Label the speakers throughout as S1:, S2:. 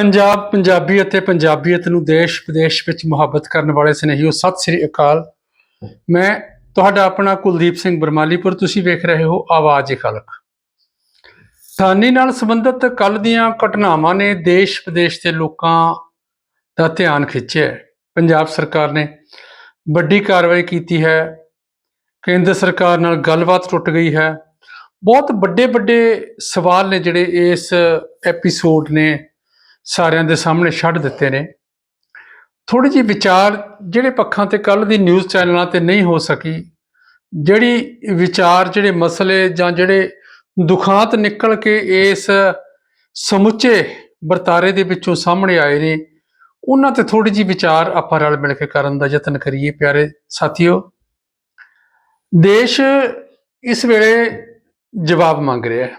S1: ਪੰਜਾਬ ਪੰਜਾਬੀ ਅਤੇ ਪੰਜਾਬੀਅਤ ਨੂੰ ਦੇਸ਼ ਵਿਦੇਸ਼ ਵਿੱਚ ਮੁਹੱਬਤ ਕਰਨ ਵਾਲੇ ਸਨੇਹੀਓ, ਸਤਿ ਸ੍ਰੀ ਅਕਾਲ। ਮੈਂ ਤੁਹਾਡਾ ਆਪਣਾ ਕੁਲਦੀਪ ਸਿੰਘ ਬਰਮਾਲੀਪੁਰ, ਤੁਸੀਂ ਵੇਖ ਰਹੇ ਹੋ ਆਵਾਜ਼ ਖਲਕ। ਥਾਨੀ ਨਾਲ ਸੰਬੰਧਿਤ ਕੱਲ ਦੀਆਂ ਘਟਨਾਵਾਂ ਨੇ ਦੇਸ਼ ਵਿਦੇਸ਼ ਦੇ ਲੋਕਾਂ ਦਾ ਧਿਆਨ ਖਿੱਚਿਆ ਪੰਜਾਬ ਸਰਕਾਰ ਨੇ ਵੱਡੀ ਕਾਰਵਾਈ ਕੀਤੀ ਹੈ। ਕੇਂਦਰ ਸਰਕਾਰ ਨਾਲ ਗੱਲਬਾਤ ਟੁੱਟ ਗਈ ਹੈ। ਬਹੁਤ ਵੱਡੇ ਵੱਡੇ ਸਵਾਲ ਨੇ ਜਿਹੜੇ ਇਸ ਐਪੀਸੋਡ ਨੇ ਸਾਰਿਆਂ ਦੇ ਸਾਹਮਣੇ ਛੱਡ ਦਿੱਤੇ ਨੇ। ਥੋੜੀ ਜਿਹੀ ਵਿਚਾਰ ਜਿਹੜੇ ਪੱਖਾਂ ਤੇ ਕੱਲ ਦੀ ਨਿਊਜ਼ ਚੈਨਲਾਂ ਤੇ ਨਹੀਂ ਹੋ ਸਕੀ, ਜਿਹੜੀ ਵਿਚਾਰ, ਜਿਹੜੇ ਮਸਲੇ ਜਾਂ ਜਿਹੜੇ ਦੁਖਾਂਤ ਨਿਕਲ ਕੇ ਇਸ ਸਮੁੱਚੇ ਵਰਤਾਰੇ ਦੇ ਵਿੱਚੋਂ ਸਾਹਮਣੇ ਆਏ ਨੇ, ਉਹਨਾਂ ਤੇ ਥੋੜੀ ਜਿਹੀ ਵਿਚਾਰ ਆਪਾਂ ਰਲ ਮਿਲ ਕੇ ਕਰਨ ਦਾ ਯਤਨ ਕਰੀਏ ਪਿਆਰੇ ਸਾਥੀਓ। ਦੇਸ਼ ਇਸ ਵੇਲੇ ਜਵਾਬ ਮੰਗ ਰਿਹਾ ਹੈ।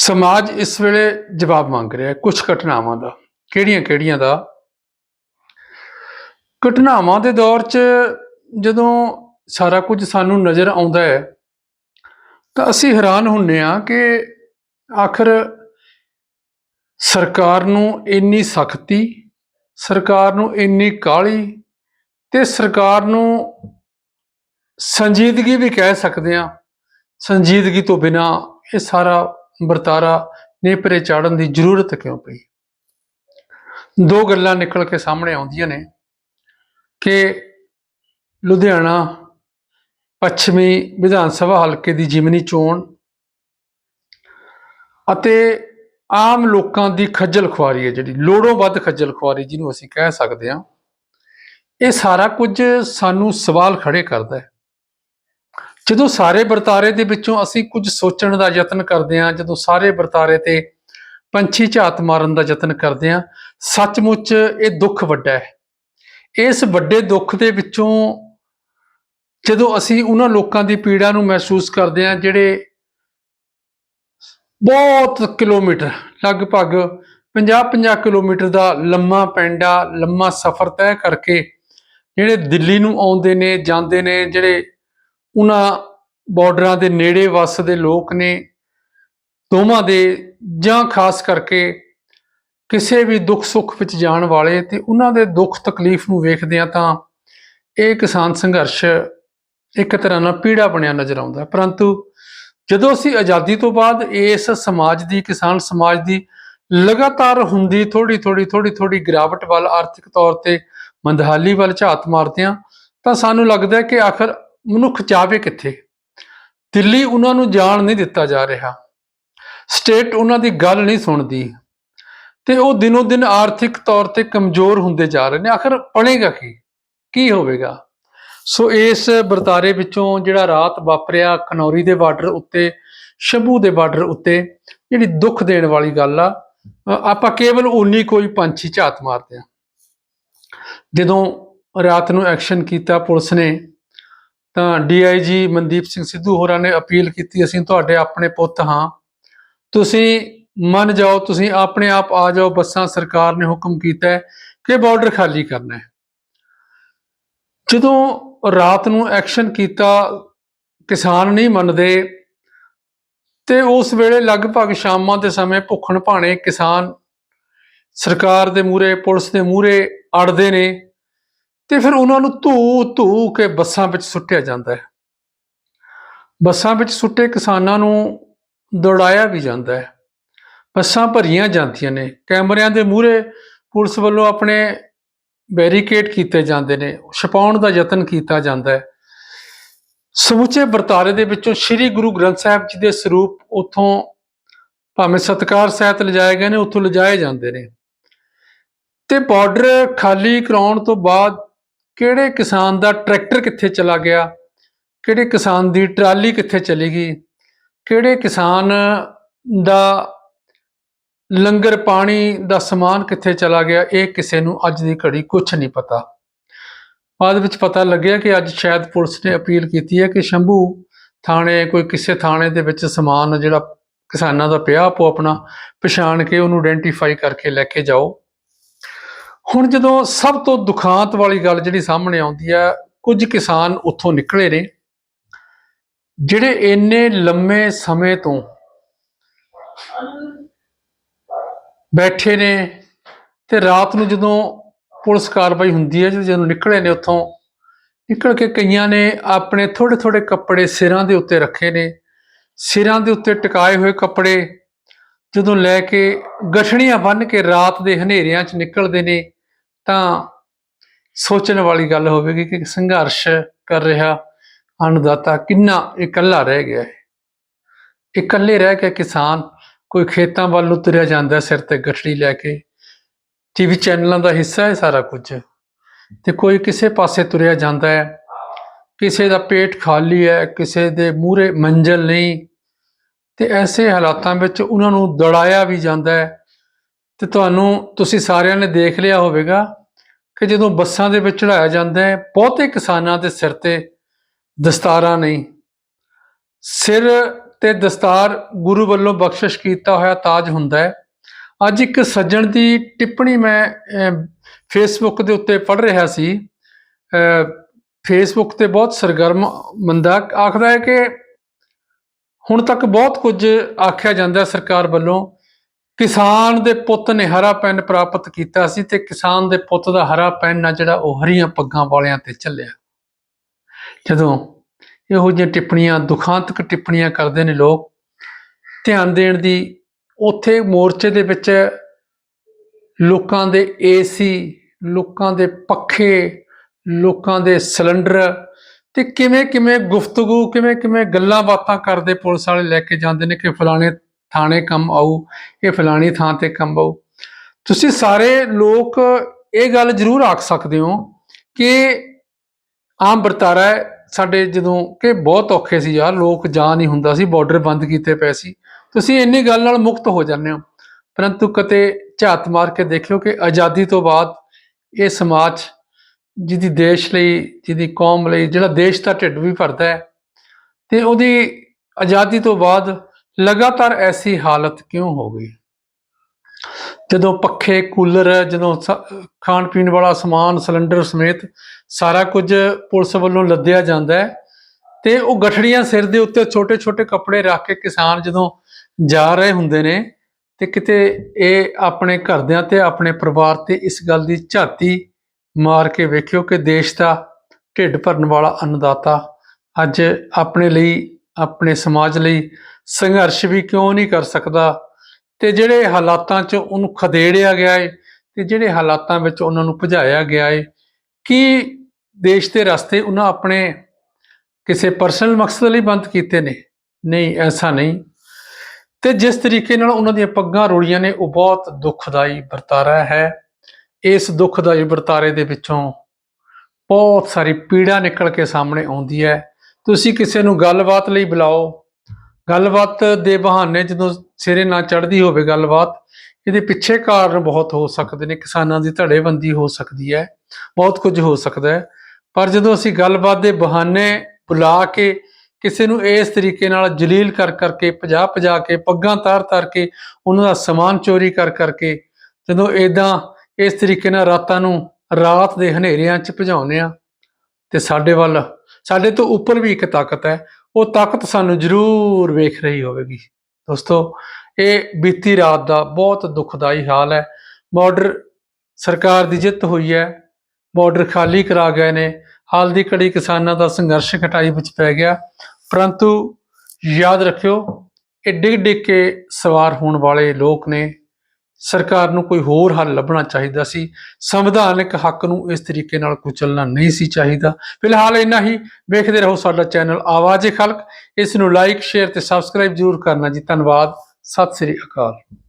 S1: ਸਮਾਜ ਇਸ ਵੇਲੇ ਜਵਾਬ ਮੰਗ ਰਿਹਾ ਹੈ ਕੁਝ ਘਟਨਾਵਾਂ ਦਾ। ਕਿਹੜੀਆਂ ਕਿਹੜੀਆਂ ਦਾ? ਘਟਨਾਵਾਂ ਦੇ ਦੌਰ 'ਚ ਜਦੋਂ ਸਾਰਾ ਕੁਝ ਸਾਨੂੰ ਨਜ਼ਰ ਆਉਂਦਾ ਹੈ, ਤਾਂ ਅਸੀਂ ਹੈਰਾਨ ਹੁੰਨੇ ਆ ਕਿ ਆਖਰ ਸਰਕਾਰ ਨੂੰ ਇੰਨੀ ਸਖਤੀ, ਸਰਕਾਰ ਨੂੰ ਇੰਨੀ ਕਾਹਲੀ ਤੇ ਸਰਕਾਰ ਨੂੰ ਸੰਜੀਦਗੀ ਵੀ ਕਹਿ ਸਕਦੇ ਆ ਸੰਜੀਦਗੀ ਤੋਂ ਬਿਨਾ ਇਹ ਸਾਰਾ ਵਰਤਾਰਾ ਨੇਪਰੇ ਚਾੜਨ ਦੀ ਜ਼ਰੂਰਤ ਕਿਉਂ ਪਈ? ਦੋ ਗੱਲਾਂ ਨਿਕਲ ਕੇ ਸਾਹਮਣੇ ਆਉਂਦੀਆਂ ਨੇ ਕਿ ਲੁਧਿਆਣਾ ਪੱਛਮੀ ਵਿਧਾਨ ਸਭਾ ਹਲਕੇ ਦੀ ਜਿਮਨੀ ਚੋਣ ਅਤੇ ਆਮ ਲੋਕਾਂ ਦੀ ਖੱਜਲ ਖੁਆਰੀ ਹੈ ਜਿਹੜੀ, ਲੋੜੋਂ ਵੱਧ ਖੱਜਲ ਖੁਆਰੀ ਜਿਹਨੂੰ ਅਸੀਂ ਕਹਿ ਸਕਦੇ ਹਾਂ। ਇਹ ਸਾਰਾ ਕੁਝ ਸਾਨੂੰ ਸਵਾਲ ਖੜੇ ਕਰਦਾ ਹੈ। ਜਦੋਂ ਸਾਰੇ ਵਰਤਾਰੇ ਦੇ ਵਿੱਚੋਂ ਅਸੀਂ ਕੁਝ ਸੋਚਣ ਦਾ ਯਤਨ ਕਰਦੇ ਹਾਂ, ਜਦੋਂ ਸਾਰੇ ਵਰਤਾਰੇ ਤੇ ਪੰਛੀ ਝਾਤ ਮਾਰਨ ਦਾ ਯਤਨ ਕਰਦੇ ਹਾਂ, ਸੱਚਮੁੱਚ ਇਹ ਦੁੱਖ ਵੱਡਾ ਹੈ। ਇਸ ਵੱਡੇ ਦੁੱਖ ਦੇ ਵਿੱਚੋਂ ਜਦੋਂ ਅਸੀਂ ਉਹਨਾਂ ਲੋਕਾਂ ਦੀ ਪੀੜਾ ਨੂੰ ਮਹਿਸੂਸ ਕਰਦੇ ਹਾਂ, ਜਿਹੜੇ ਬਹੁਤ ਕਿਲੋਮੀਟਰ, ਲਗਭਗ 50-50 ਕਿਲੋਮੀਟਰ ਦਾ ਲੰਮਾ ਪੈਂਡਾ ਲੰਮਾ ਸਫ਼ਰ ਤੈਅ ਕਰਕੇ ਜਿਹੜੇ ਦਿੱਲੀ ਨੂੰ ਆਉਂਦੇ ਨੇ, ਜਾਂਦੇ ਨੇ, ਜਿਹੜੇ ਉਹਨਾਂ ਬਾਰਡਰਾਂ ਦੇ ਨੇੜੇ ਵੱਸਦੇ ਲੋਕ ਨੇ, ਦੋਵਾਂ ਦੇ, ਜਾਂ ਖਾਸ ਕਰਕੇ ਕਿਸੇ ਵੀ ਦੁੱਖ ਸੁੱਖ ਵਿੱਚ ਜਾਣ ਵਾਲੇ ਤੇ ਉਹਨਾਂ ਦੇ ਦੁੱਖ ਤਕਲੀਫ ਨੂੰ ਵੇਖਦੇ ਆ ਤਾਂ ਇਹ ਕਿਸਾਨ ਸੰਘਰਸ਼ ਇੱਕ ਤਰ੍ਹਾਂ ਨਾਲ ਪੀੜਾ ਬਣਿਆ ਨਜ਼ਰ ਆਉਂਦਾ ਪਰੰਤੂ ਜਦੋਂ ਅਸੀਂ ਆਜ਼ਾਦੀ ਤੋਂ ਬਾਅਦ ਇਸ ਸਮਾਜ ਦੀ, ਕਿਸਾਨ ਸਮਾਜ ਦੀ ਲਗਾਤਾਰ ਹੁੰਦੀ ਥੋੜੀ ਥੋੜੀ ਥੋੜੀ ਥੋੜੀ ਗਿਰਾਵਟ ਵੱਲ ਆਰਥਿਕ ਤੌਰ ਤੇ ਮੰਦਹਾਲੀ ਵੱਲ ਝਾਤ ਮਾਰਦੇ ਹਾਂ ਤਾਂ ਸਾਨੂੰ ਲੱਗਦਾ ਕਿ ਆਖਰ ਮਨੁੱਖ ਜਾਵੇ ਕਿੱਥੇ? ਦਿੱਲੀ ਉਹਨਾਂ ਨੂੰ ਜਾਣ ਨਹੀਂ ਦਿੱਤਾ ਜਾ ਰਿਹਾ। ਸਟੇਟ ਉਹਨਾਂ ਦੀ ਗੱਲ ਨਹੀਂ ਸੁਣਦੀ। ਤੇ ਉਹ ਦਿਨੋ ਦਿਨ ਆਰਥਿਕ ਤੌਰ ਤੇ ਕਮਜ਼ੋਰ ਹੁੰਦੇ ਜਾ ਰਹੇ ਨੇ। ਆਖਰ ਬਣੇਗਾ ਕੀ? ਕੀ ਹੋਵੇਗਾ? ਸੋ ਇਸ ਵਰਤਾਰੇ ਵਿੱਚੋਂ ਜਿਹੜਾ ਰਾਤ ਵਾਪਰਿਆ ਖਨੌਰੀ ਦੇ ਬਾਰਡਰ ਉੱਤੇ, ਸ਼ੰਭੂ ਦੇ ਬਾਰਡਰ ਉੱਤੇ, ਜਿਹੜੀ ਦੁੱਖ ਦੇਣ ਵਾਲੀ ਗੱਲ ਆ, ਆਪਾਂ ਕੇਵਲ ਉਨੀ ਕੋਈ ਪੰਛੀ ਝਾਤ ਮਾਰਦੇ ਆ। ਜਦੋਂ ਰਾਤ ਨੂੰ ਐਕਸ਼ਨ ਕੀਤਾ ਪੁਲਿਸ ਨੇ ਤਾਂ ਡੀਆਈਜੀ ਮਨਦੀਪ ਸਿੰਘ ਸਿੱਧੂ ਹੋਰਾਂ ਨੇ ਅਪੀਲ ਕੀਤੀ, ਅਸੀਂ ਤੁਹਾਡੇ ਆਪਣੇ ਪੁੱਤ ਹਾਂ। ਤੁਸੀਂ ਮੰਨ ਜਾਓ, ਤੁਸੀਂ ਆਪਣੇ ਆਪ ਆ ਜਾਓ, ਬੱਸਾਂ ਸਰਕਾਰ ਨੇ ਹੁਕਮ ਕੀਤਾ ਕਿ ਬਾਰਡਰ ਖਾਲੀ ਕਰਨਾ ਹੈ। ਜਦੋਂ ਰਾਤ ਨੂੰ ਐਕਸ਼ਨ ਕੀਤਾ, ਕਿਸਾਨ ਨਹੀਂ ਮੰਨਦੇ, ਤੇ ਉਸ ਵੇਲੇ ਲਗਭਗ ਸ਼ਾਮਾਂ ਦੇ ਸਮੇਂ ਭੁੱਖਣ ਭਾਣੇ ਕਿਸਾਨ ਸਰਕਾਰ ਦੇ ਮੂਹਰੇ, ਪੁਲਿਸ ਦੇ ਮੂਹਰੇ ਅੜਦੇ ਨੇ। ਤੇ ਫਿਰ ਉਹਨਾਂ ਨੂੰ ਧੂ ਧੂ ਕੇ ਬੱਸਾਂ ਵਿੱਚ ਸੁੱਟਿਆ ਜਾਂਦਾ ਹੈ। ਬੱਸਾਂ ਵਿੱਚ ਸੁੱਟੇ ਕਿਸਾਨਾਂ ਨੂੰ ਦੌੜਾਇਆ ਵੀ ਜਾਂਦਾ ਹੈ। ਬੱਸਾਂ ਭਰੀਆਂ ਜਾਂਦੀਆਂ ਨੇ। ਕੈਮਰਿਆਂ ਦੇ ਮੂਹਰੇ ਪੁਲਿਸ ਵੱਲੋਂ ਆਪਣੇ ਬੈਰੀਕੇਡ ਕੀਤੇ ਜਾਂਦੇ ਨੇ। ਛਪਾਉਣ ਦਾ ਯਤਨ ਕੀਤਾ ਜਾਂਦਾ ਹੈ। ਸਮੁੱਚੇ ਵਰਤਾਰੇ ਦੇ ਵਿੱਚੋਂ ਸ੍ਰੀ ਗੁਰੂ ਗ੍ਰੰਥ ਸਾਹਿਬ ਜੀ ਦੇ ਸਰੂਪ ਉਥੋਂ ਭਾਵੇਂ ਸਤਕਾਰ ਸਹਿਤ ਲਿਜਾਏ ਗਏ ਨੇ, ਉਥੋਂ ਲਿਜਾਏ ਜਾਂਦੇ ਨੇ। ਤੇ ਬਾਰਡਰ ਖਾਲੀ ਕਰਾਉਣ ਤੋਂ ਬਾਅਦ ਕਿਹੜੇ ਕਿਸਾਨ ਦਾ ਟਰੈਕਟਰ ਕਿੱਥੇ ਚਲਾ ਗਿਆ? ਕਿਹੜੇ ਕਿਸਾਨ ਦੀ ਟਰਾਲੀ ਕਿੱਥੇ ਚਲੀ ਗਈ? ਕਿਹੜੇ ਕਿਸਾਨ ਦਾ ਲੰਗਰ ਪਾਣੀ ਦਾ ਸਮਾਨ ਕਿੱਥੇ ਚਲਾ ਗਿਆ? ਇਹ ਕਿਸੇ ਨੂੰ ਅੱਜ ਦੀ ਘੜੀ ਕੁਝ ਨਹੀਂ ਪਤਾ। ਬਾਅਦ ਵਿੱਚ ਪਤਾ ਲੱਗਿਆ ਕਿ ਅੱਜ ਸ਼ਾਇਦ ਪੁਲਿਸ ਨੇ ਅਪੀਲ ਕੀਤੀ ਹੈ ਕਿ ਸ਼ੰਭੂ ਥਾਣੇ ਕੋਈ ਕਿਸੇ ਥਾਣੇ ਦੇ ਵਿੱਚ ਸਮਾਨ ਜਿਹੜਾ ਕਿਸਾਨਾਂ ਦਾ ਪਿਆ ਆਪੋ ਆਪਣਾ ਪਛਾਣ ਕੇ ਉਹਨੂੰ ਆਇਡੈਂਟੀਫਾਈ ਕਰਕੇ ਲੈ ਕੇ ਜਾਓ। ਹੁਣ ਜਦੋਂ ਸਭ ਤੋਂ ਦੁਖਾਂਤ ਵਾਲੀ ਗੱਲ ਜਿਹੜੀ ਸਾਹਮਣੇ ਆਉਂਦੀ ਹੈ, ਕੁਝ ਕਿਸਾਨ ਉੱਥੋਂ ਨਿਕਲੇ ਨੇ, ਜਿਹੜੇ ਇੰਨੇ ਲੰਮੇ ਸਮੇਂ ਤੋਂ ਬੈਠੇ ਨੇ ਤੇ ਰਾਤ ਨੂੰ ਜਦੋਂ ਪੁਲਿਸ ਕਾਰਵਾਈ ਹੁੰਦੀ ਹੈ, ਜਦੋਂ ਨਿਕਲੇ ਨੇ ਉੱਥੋਂ, ਨਿਕਲ ਕੇ ਕਈਆਂ ਨੇ ਆਪਣੇ ਥੋੜੇ ਥੋੜੇ ਕੱਪੜੇ ਸਿਰਾਂ ਦੇ ਉੱਤੇ ਰੱਖੇ ਨੇ, ਸਿਰਾਂ ਦੇ ਉੱਤੇ ਟਿਕਾਏ ਹੋਏ ਕੱਪੜੇ, ਜਦੋਂ ਲੈ ਕੇ ਗਠੜੀਆਂ ਬੰਨ੍ਹ ਕੇ ਰਾਤ ਦੇ ਹਨੇਰਿਆਂ 'ਚ ਨਿਕਲਦੇ ਨੇ ਤਾਂ ਸੋਚਣ ਵਾਲੀ ਗੱਲ ਹੋਵੇਗੀ ਕਿ ਸੰਘਰਸ਼ ਕਰ ਰਿਹਾ ਅੰਨਦਾਤਾ ਕਿੰਨਾ ਇਕੱਲਾ ਰਹਿ ਗਿਆ ਹੈ। ਇਕੱਲੇ ਰਹਿ ਕੇ ਕਿਸਾਨ ਕੋਈ ਖੇਤਾਂ ਵੱਲ ਨੂੰ ਤੁਰਿਆ ਜਾਂਦਾ, ਸਿਰ ਤੇ ਗਠੜੀ ਲੈ ਕੇ ਟੀਵੀ ਚੈਨਲਾਂ ਦਾ ਹਿੱਸਾ ਹੈ ਸਾਰਾ ਕੁਝ। ਤੇ ਕੋਈ ਕਿਸੇ ਪਾਸੇ ਤੁਰਿਆ ਜਾਂਦਾ ਹੈ, ਕਿਸੇ ਦਾ ਪੇਟ ਖਾਲੀ ਹੈ, ਕਿਸੇ ਦੇ ਮੂਹਰੇ ਮੰਜ਼ਲ ਨਹੀਂ, ਤੇ ਐਸੇ ਹਾਲਾਤਾਂ ਵਿੱਚ ਉਹਨਾਂ ਨੂੰ ਦੜਾਇਆ ਵੀ ਜਾਂਦਾ ਹੈ ਤੇ ਤੁਹਾਨੂੰ ਤੁਸੀਂ ਸਾਰਿਆਂ ਨੇ ਦੇਖ ਲਿਆ ਹੋਵੇਗਾ ਕਿ ਜਦੋਂ ਬੱਸਾਂ ਦੇ ਵਿੱਚ ਚੜਾਇਆ ਜਾਂਦਾ ਹੈ, ਬਹੁਤੇ ਕਿਸਾਨਾਂ ਦੇ ਸਿਰ ਤੇ ਦਸਤਾਰਾਂ ਨਹੀਂ। ਸਿਰ ਤੇ ਦਸਤਾਰ ਗੁਰੂ ਵੱਲੋਂ ਬਖਸ਼ਿਸ਼ ਕੀਤਾ ਹੋਇਆ ਤਾਜ ਹੁੰਦਾ ਹੈ। ਅੱਜ ਇੱਕ ਸੱਜਣ ਦੀ ਟਿੱਪਣੀ ਮੈਂ ਫੇਸਬੁੱਕ ਦੇ ਉੱਤੇ ਪੜ੍ਹ ਰਿਹਾ ਸੀ। ਫੇਸਬੁੱਕ ਤੇ ਬਹੁਤ ਸਰਗਰਮ ਬੰਦਾ ਆਖਦਾ ਹੈ ਕਿ ਹੁਣ ਤੱਕ ਬਹੁਤ ਕੁਝ ਆਖਿਆ ਜਾਂਦਾ ਸਰਕਾਰ ਵੱਲੋਂ। ਕਿਸਾਨ ਦੇ ਪੁੱਤ ਨੇ ਹਰਾ ਪੈਨ ਪ੍ਰਾਪਤ ਕੀਤਾ ਸੀ ਤੇ ਕਿਸਾਨ ਦੇ ਪੁੱਤ ਦਾ ਹਰਾ ਪੈਨ ਆ ਜਿਹੜਾ ਉਹ ਹਰੀਆਂ ਪੱਗਾਂ ਵਾਲਿਆਂ ਤੇ ਚੱਲਿਆ। ਜਦੋਂ ਇਹੋ ਜਿਹੀਆਂ ਟਿੱਪਣੀਆਂ, ਦੁਖਾਂਤਕ ਟਿੱਪਣੀਆਂ ਕਰਦੇ ਨੇ ਲੋਕ, ਧਿਆਨ ਦੇਣ ਦੀ ਉੱਥੇ ਮੋਰਚੇ ਦੇ ਵਿੱਚ ਲੋਕਾਂ ਦੇ ਏਸੀ, ਲੋਕਾਂ ਦੇ ਪੱਖੇ, ਲੋਕਾਂ ਦੇ ਸਿਲੰਡਰ ਤੇ ਕਿਵੇਂ ਕਿਵੇਂ ਗੁਫ਼ਤਗੂ ਕਿਵੇਂ ਕਿਵੇਂ ਗੱਲਾਂ ਬਾਤਾਂ ਕਰਦੇ ਪੁਲਿਸ ਵਾਲੇ ਲੈ ਕੇ ਜਾਂਦੇ ਨੇ ਕਿ ਫਲਾਣੇ ਥਾਣੇ ਕੰਮ ਆਉ ਇਹ ਫਲਾਣੀ ਥਾਂ ਤੇ ਕੰਮ ਆਉ ਤੁਸੀਂ ਸਾਰੇ ਲੋਕ ਇਹ ਗੱਲ ਜ਼ਰੂਰ ਆਖ ਸਕਦੇ ਹੋ ਕਿ ਆਮ ਵਰਤਾਰਾ ਸਾਡੇ ਜਦੋਂ ਕਿ ਬਹੁਤ ਔਖੇ ਸੀ ਯਾਰ, ਲੋਕ ਜਾ ਨਹੀਂ ਹੁੰਦਾ ਸੀ ਬਾਰਡਰ ਬੰਦ ਕੀਤੇ ਪਏ ਸੀ। ਤੁਸੀਂ ਇੰਨੀ ਗੱਲ ਨਾਲ ਮੁਕਤ ਹੋ ਜਾਂਦੇ ਹੋ। ਪਰੰਤੂ ਕਤੇ ਝਾਤ ਮਾਰ ਕੇ ਦੇਖਿਓ ਕਿ ਆਜ਼ਾਦੀ ਤੋਂ ਬਾਅਦ ਇਹ ਸਮਾਜ ਜਿਹਦੀ ਦੇਸ਼ ਲਈ, ਜਿਹਦੀ ਕੌਮ ਲਈ, ਜਿਹੜਾ ਦੇਸ਼ ਦਾ ਢਿੱਡ ਵੀ ਭਰਦਾ ਹੈ, ਤੇ ਉਹਦੀ ਆਜ਼ਾਦੀ ਤੋਂ ਬਾਅਦ ਲਗਾਤਾਰ ਐਸੀ ਹਾਲਤ ਕਿਉਂ ਹੋ ਗਈ? ਜਦੋਂ ਪੱਖੇ, ਕੂਲਰ, ਜਦੋਂ ਖਾਣ ਪੀਣ ਵਾਲਾ ਸਮਾਨ, ਸਿਲੰਡਰ ਸਮੇਤ ਸਾਰਾ ਕੁਝ ਪੁਲਿਸ ਵੱਲੋਂ ਲੱਦਿਆ ਜਾਂਦਾ ਹੈ ਤੇ ਉਹ ਗਠੜੀਆਂ ਸਿਰ ਦੇ ਉੱਤੇ ਛੋਟੇ-ਛੋਟੇ ਕੱਪੜੇ ਰੱਖ ਕੇ ਕਿਸਾਨ ਜਦੋਂ ਜਾ ਰਹੇ ਹੁੰਦੇ ਨੇ ਤੇ ਕਿਤੇ ਇਹ ਆਪਣੇ ਘਰਦਿਆਂ ਤੇ ਆਪਣੇ ਪਰਿਵਾਰ ਤੇ ਇਸ ਗੱਲ ਦੀ ਝਾਤੀ ਮਾਰ ਕੇ ਵੇਖਿਓ ਕਿ ਦੇਸ਼ ਦਾ ਢਿੱਡ ਭਰਨ ਵਾਲਾ ਅੰਨਦਾਤਾ ਅੱਜ ਆਪਣੇ ਲਈ ਆਪਣੇ ਸਮਾਜ ਲਈ ਸੰਘਰਸ਼ ਵੀ ਕਿਉਂ ਨਹੀਂ ਕਰ ਸਕਦਾ? ਤੇ ਜਿਹੜੇ ਹਾਲਾਤਾਂ 'ਚ ਉਹਨੂੰ ਖਦੇੜਿਆ ਗਿਆ ਏ, ਤੇ ਜਿਹੜੇ ਹਾਲਾਤਾਂ ਵਿੱਚ ਉਹਨਾਂ ਨੂੰ ਭਜਾਇਆ ਗਿਆ ਏ, ਕੀ ਦੇਸ਼ ਦੇ ਰਸਤੇ ਉਹਨਾਂ ਆਪਣੇ ਕਿਸੇ ਪਰਸਨਲ ਮਕਸਦ ਲਈ ਬੰਦ ਕੀਤੇ ਨੇ? ਨਹੀਂ, ਐਸਾ ਨਹੀਂ। ਤੇ ਜਿਸ ਤਰੀਕੇ ਨਾਲ ਉਹਨਾਂ ਦੀਆਂ ਪੱਗਾਂ ਰੋਲੀਆਂ ਨੇ, ਉਹ ਬਹੁਤ ਦੁਖਦਾਈ ਵਰਤਾਰਾ ਹੈ। ਇਸ ਦੁਖਦਾਈ ਵਰਤਾਰੇ ਦੇ ਵਿੱਚੋਂ ਬਹੁਤ ਸਾਰੀ ਪੀੜਾ ਨਿਕਲ ਕੇ ਸਾਹਮਣੇ ਆਉਂਦੀ ਹੈ। ਤੁਸੀਂ ਕਿਸੇ ਨੂੰ ਗੱਲਬਾਤ ਲਈ ਬੁਲਾਓ। ਗੱਲਬਾਤ ਦੇ ਬਹਾਨੇ ਜਦੋਂ ਸਿਰੇ ਨਾ ਚੜ੍ਹਦੀ ਹੋਵੇ ਗੱਲਬਾਤ, ਇਹਦੇ ਪਿੱਛੇ ਕਾਰਨ ਬਹੁਤ ਹੋ ਸਕਦੇ ਨੇ, ਕਿਸਾਨਾਂ ਦੀ ਧੜੇਬੰਦੀ ਹੋ ਸਕਦੀ ਹੈ, ਬਹੁਤ ਕੁਝ ਹੋ ਸਕਦਾ ਹੈ। ਪਰ ਜਦੋਂ ਅਸੀਂ ਗੱਲਬਾਤ ਦੇ ਬਹਾਨੇ ਬੁਲਾ ਕੇ ਕਿਸੇ ਨੂੰ ਇਸ ਤਰੀਕੇ ਨਾਲ ਜਲੀਲ ਕਰ ਕਰਕੇ, ਭਜਾ ਭਜਾ ਕੇ, ਪੱਗਾਂ ਤਾਰ ਤਾਰ ਕੇ, ਉਹਨਾਂ ਦਾ ਸਮਾਨ ਚੋਰੀ ਕਰ ਕਰਕੇ, ਜਦੋਂ ਇਦਾਂ ਇਸ ਤਰੀਕੇ ਨਾਲ ਰਾਤਾਂ ਨੂੰ ਰਾਤ ਦੇ ਹਨੇਰਿਆਂ 'ਚ ਭਜਾਉਂਦੇ ਆ ਤੇ ਸਾਡੇ ਵੱਲ ਸਾਡੇ ਤੋਂ ਉੱਪਰ ਵੀ ਇੱਕ ਤਾਕਤ ਹੈ। ਉਹ ਤਾਕਤ ਸਾਨੂੰ ਜ਼ਰੂਰ ਵੇਖ ਰਹੀ ਹੋਵੇਗੀ। ਦੋਸਤੋ, ਇਹ ਬੀਤੀ ਰਾਤ ਦਾ ਬਹੁਤ ਦੁਖਦਾਈ ਹਾਲ ਹੈ। ਬਾਰਡਰ ਸਰਕਾਰ ਦੀ ਜਿੱਤ ਹੋਈ ਹੈ। ਬਾਰਡਰ ਖਾਲੀ ਕਰਾ ਗਏ ਨੇ। ਹਾਲ ਦੀ ਘੜੀ ਕਿਸਾਨਾਂ ਦਾ ਸੰਘਰਸ਼ ਘਟਾਈ ਵਿੱਚ ਪੈ ਗਿਆ। ਪਰੰਤੂ ਯਾਦ ਰੱਖਿਓ, ਇਹ ਡਿੱਗ ਡਿੱਗ ਕੇ ਸਵਾਰ ਹੋਣ ਵਾਲੇ ਲੋਕ ਨੇ। ਸਰਕਾਰ ਨੂੰ ਕੋਈ ਹੋਰ ਹੱਲ ਲੱਭਣਾ ਚਾਹੀਦਾ ਸੀ। ਸੰਵਿਧਾਨਕ ਹੱਕ ਨੂੰ ਇਸ ਤਰੀਕੇ ਨਾਲ ਕੁਚਲਣਾ ਨਹੀਂ ਸੀ ਚਾਹੀਦਾ। ਫਿਲਹਾਲ ਇੰਨਾ ਹੀ। ਵੇਖਦੇ ਰਹੋ ਸਾਡਾ ਚੈਨਲ ਆਵਾਜ਼ੇ ਖਲਕ। ਇਸ ਨੂੰ ਲਾਈਕ ਸ਼ੇਅਰ ਤੇ ਸਬਸਕ੍ਰਾਈਬ ਜ਼ਰੂਰ ਕਰਨਾ ਜੀ। ਧੰਨਵਾਦ। ਸਤਿ ਸ੍ਰੀ ਅਕਾਲ।